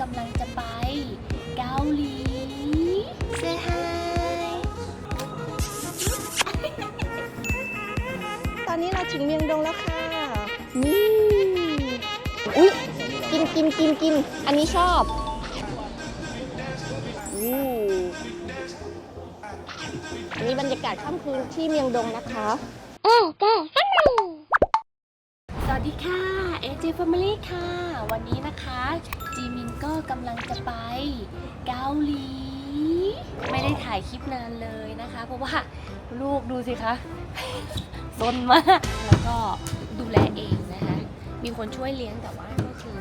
กำลังจะไปเกาหลี Say hi ตอนนี้เราถึงเมียงดงแล้วค่ะ นี่อุ๊ยกินกินกินกิน อันนี้ชอบอู้อันนี้บรรยากาศค่ำคืนที่เมียงดงนะคะ เออก็ส วัสดีค่ะ AJ Family ค่ะ วันนี้นะคะ จีมินก็กำลังจะไปเกาหลี ไม่ได้ถ่ายคลิปนานเลยนะคะ เพราะว่าลูกดูสิคะซนมาก แล้วก็ดูแลเองนะคะ มีคนช่วยเลี้ยงแต่ว่าก็คือ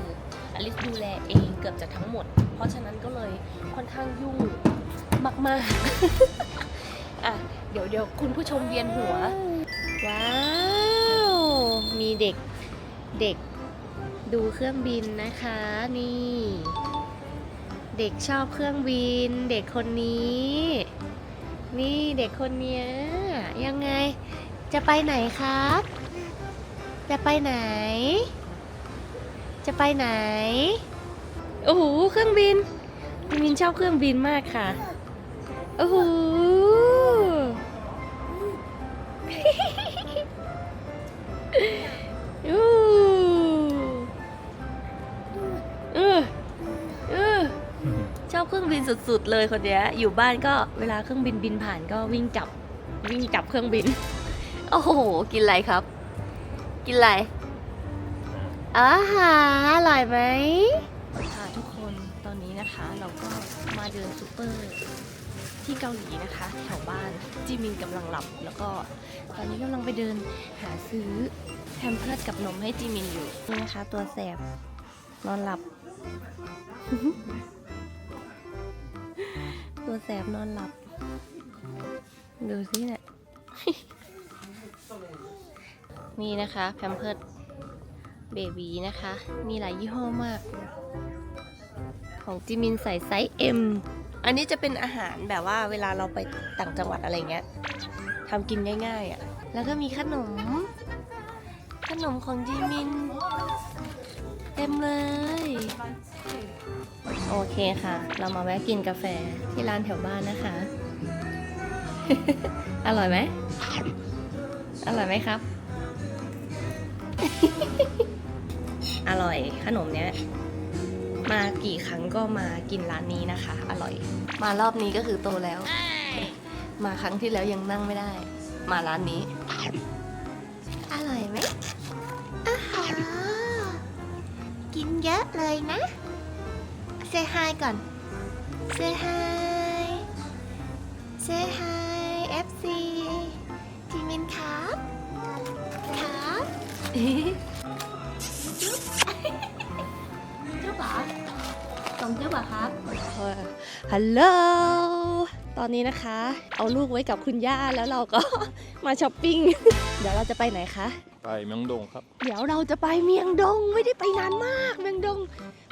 อลิสดูแลเองเกือบจะทั้งหมด เพราะฉะนั้นก็เลยค่อนข้างยุ่งมากๆอะเดี๋ยวเดี๋ยวคุณผู้ชมเวียนหัว ว้าว มีเด็ก เด็กดูเครื่องบินนะคะนี่ เด็กชอบเครื่องบิน เด็กคนนี้ นี่เด็กคนเนี้ยยังไงจะไปไหนครับ จะไปไหน จะไปไหนโอ้โหเครื่องบินพี่มินชอบเครื่องบินมากค่ะโอ้โห สุดๆเลยคนเนี้ยอยู่บ้านก็เวลาเครื่องบินบินผ่านก็วิ่งจับวิ่งจับเครื่องบิน โอ้โห กินอะไรครับ กินอะไรอาหารอร่อยไหมค่ะทุกคนตอนนี้นะคะ เราก็มาเดินซูเปอร์ที่เกาหลีนะคะแถวบ้านจิมินกำลังหลับ แล้วก็ตอนนี้กำลังไปเดินหาซื้อแพมเพิร์ดกับนมให้จิมินอยู่นี่นะคะ ตัวแสบนอนหลับ ตัวแสบนอนหลับ ดูสิเนี่ย นี่นะคะแพมเพิร์ดเบบีนะคะ มีหลายยี่ห้อมาก ของจิมินใส่ไซส์ M อันนี้จะเป็นอาหารแบบว่าเวลาเราไปต่างจังหวัดอะไรเงี้ยทำกินง่ายๆอะ่ะ แล้วก็มีขนม ขนมของจิมิน เต็มเลย โอเคค่ะ เรามาแวะกินกาแฟที่ร้านแถวบ้านนะคะ อร่อยไหม อร่อยไหมครับ อร่อยขนมเนี้ย มากี่ครั้งก็มากินร้านนี้นะคะ อร่อย มารอบนี้ก็คือโตแล้ว มาครั้งที่แล้วยังนั่งไม่ได้ มาร้านนี้ อร่อยไหม เยอะเลยนะเซฮายก่อนเซฮายเซฮาย FC จิมินครับ ครับ จุ๊บเหรอส่งจุ๊บเหรอครับ ฮัลโหล ตอนนี้นะคะ เอาลูกไว้กับคุณย่าแล้วเราก็ มาช้อปปิ้ง เดี๋ยวเราจะไปไหนคะไปเมืองดงครับ เดี๋ยวเราจะไปเมียงดงไม่ได้ไปนานมากเมียงดง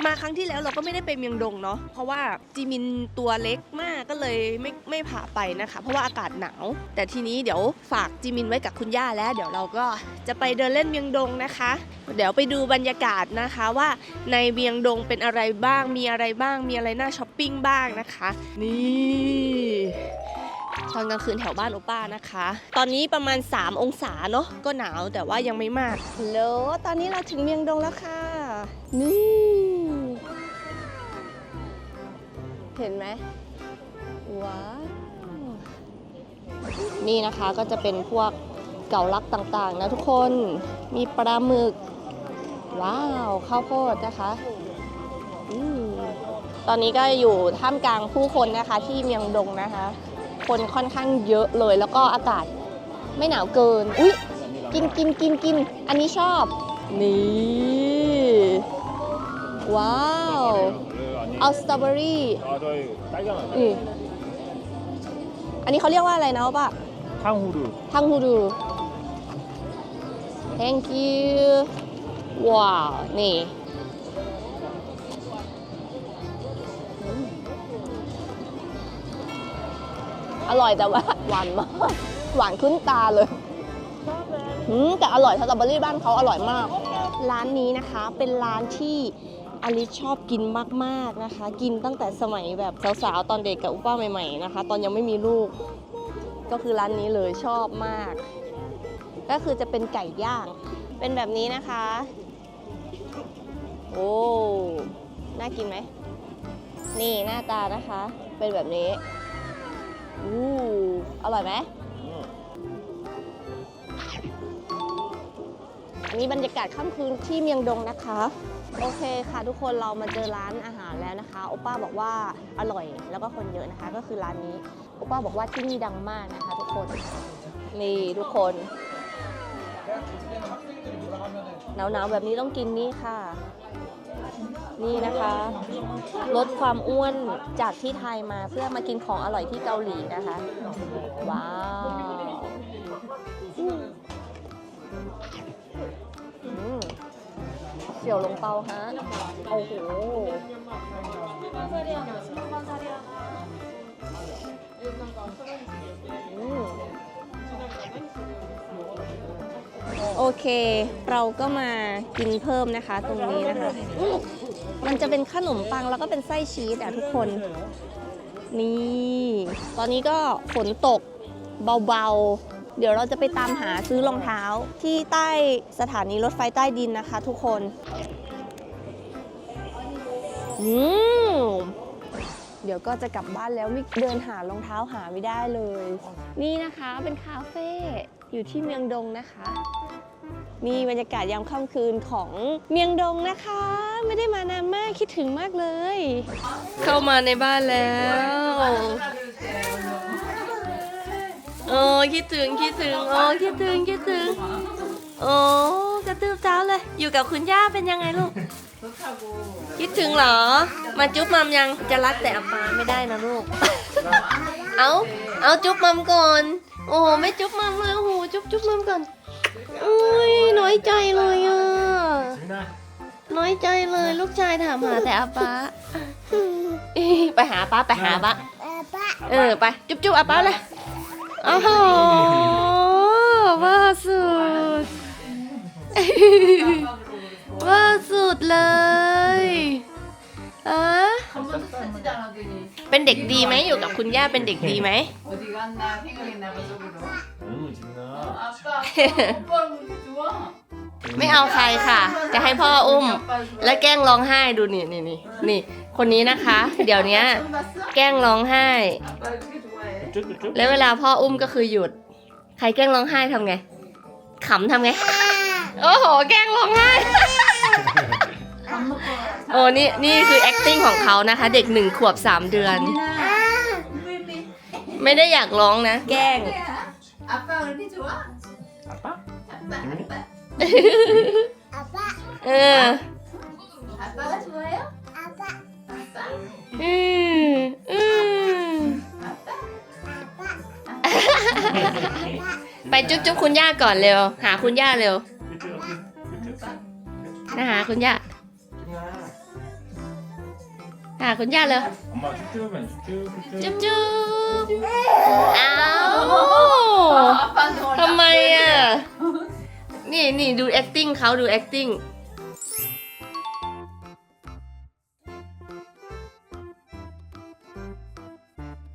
มาครั้งที่แล้วเราก็ไม่ได้ไปเมียงดงเนาะเพราะว่าจีมินตัวเล็กมากก็เลยไม่ไม่พาไปนะคะ เพราะว่าอากาศหนาว แต่ทีนี้เดี๋ยวฝากจีมินไว้กับคุณย่าแล้ว เดี๋ยวเราก็จะไปเดินเล่นเมียงดงนะคะ เดี๋ยวไปดูบรรยากาศนะคะว่าในเมียงดงเป็นอะไรบ้างมีอะไรบ้างมีอะไรน่าช้อปปิ้งบ้างนะคะ นี่ ตอนกลางคืนแถวบ้านโอป้านะคะ ตอนนี้ประมาณ 3 องศาเนาะก็หนาวแต่ว่ายังไม่มากฮัลโหลตอนนี้เราถึงเมียงดงแล้วค่ะ นี่ เห็นไหมว้าวนี่นะคะก็จะเป็นพวกเก่าลักต่างๆ นะทุกคนมีปลาหมึก ว้าว ข้าวโพดนะคะอตอนนี้ก็อยู่ท่ามกลางผู้คนนะคะที่เมียงดงนะคะ คนค่อนข้างเยอะเลย แล้วก็อากาศไม่หนาวเกิน อุ๊ย กินกินกินกิน อันนี้ชอบ นี่ ว้าว เอาสตรอเบอรี่อันนี้เขาเรียกว่าอะไรนะป้าทังฮูดูทังฮูดู thank you ว้าว นี่ อร่อยแต่ว่าหวานมาก หวานขึ้นตาเลยอืมแต่อร่อยสตรอเบอรี่บ้านเขาอร่อยมาก ร้านนี้นะคะเป็นร้านที่อลิซชอบกินมากๆนะคะ กินตั้งแต่สมัยแบบสาวๆ ตอนเด็กกับอุป้าใหม่ๆนะคะ ตอนยังไม่มีลูก ก็คือร้านนี้เลยชอบมาก ก็คือจะเป็นไก่ย่าง เป็นแบบนี้นะคะ โอ้ น่ากินไหม นี่หน้าตานะคะ เป็นแบบนี้ อู้อร่อยไหมอันนี้บรรยากาศค่ำคืนที่เมียงดงนะคะ โอเคค่ะทุกคนเรามาเจอร้านอาหารแล้วนะคะ โอป้าบอกว่าอร่อยแล้วก็คนเยอะนะคะ ก็คือร้านนี้ โอป้าบอกว่าที่นี่ดังมากนะคะ ทุกคน นี่ทุกคนหนาวๆแบบนี้ต้องกินนี่ค่ะ นี่นะคะ ลดความอ้วนจากที่ไทยมาเพื่อมากินของอร่อยที่เกาหลีนะคะ ว้าวอือเสี่ยวลงเปาฮะ โอ้โห เค เราก็มากินเพิ่มนะคะ ตรงนี้นะคะมมันจะเป็นขนมปังแล้วก็เป็นไส้ชีสอะทุกคน นี่ ตอนนี้ก็ฝนตกเบาๆ เดี๋ยวเราจะไปตามหาซื้อรองเท้าที่ใต้สถานีรถไฟใต้ดินนะคะ ทุกคน อืม เดี๋ยวก็จะกลับบ้านแล้วไม่เดินหารองเท้าหาไม่ได้เลย นี่นะคะเป็นคาเฟ่อยู่ที่เมียงดงนะคะมีบรรยากาศยามค่ำคืนของเมียงดงนะคะ ไม่ได้มานานมากคิดถึงมากเลย เข้ามาในบ้านแล้วโอ้คิดถึงคิดถึงโอ้คิดถึงคิดถึงโอ้กระตือเจ้าเลย อยู่กับคุณย่าเป็นยังไงลูก คิดถึงเหรอ มาจุ๊บมัมยังจะรักแต่อาปาไม่ได้นะลูก เอาเอาจุ๊บมัมก่อน โอ้โหไม่จุ๊บมัมเลยโอ้โหจุ๊บจุ๊บมัมก่อนอุ้ยน้อยใจเลยอะน้อยใจเลยลูกชายถามหาแต่อาปาเอ้ยไปหาป้าไปหาป้าเออไปจุ๊บจุ๊บอาป้าเลยโอ้โหว่าสุด เป็นเด็กดีไหมอยู่กับคุณย่าเป็นเด็กดีไหม 어디 갔나 생각했나 봐 속으로 너무 징나. 아빠 오빠 우리 좋아 ไม่เอาใครค่ะ จะให้พ่ออุ้ม 아빠 좋아 และแกล้งร้องไห้ดูนี่นี่นี่นี่ คนนี้นะคะ เดี๋ยวเนี้ย 처음 봤어? แกล้งร้องไห้ 아빠 그렇게 좋아해 쭉쭉쭉. แล้วเวลาพ่ออุ้มก็คือหยุด ใครแกล้งร้องไห้ทำไงขำทำไง โอ้โห แกล้งร้องไห้ 밥 먹고 โอ้นี่นี่คือ acting ของเขานะคะ เด็กหนึ่งขวบสามเดือน 삐삐 ไม่ได้อยากร้องนะ แกล้ง 아빠 그렇게 좋아? 아빠? 아빠 아빠 เออ 아빠가 좋아요? 아빠 아빠 อืมอืม ไปจุ๊บจุ๊บคุณย่าก่อนเร็ว หาคุณย่าเร็ว 그치, 그치, 그치. นะหาคุณย่า หาคุณย่าเร็ว 엄마 쭉쭉은 쭉쭉쭉. จุ๊บจุ๊บอ้าว 아빠한테 ทำไมอ่ะ นี่นี่ดู acting เขาดู acting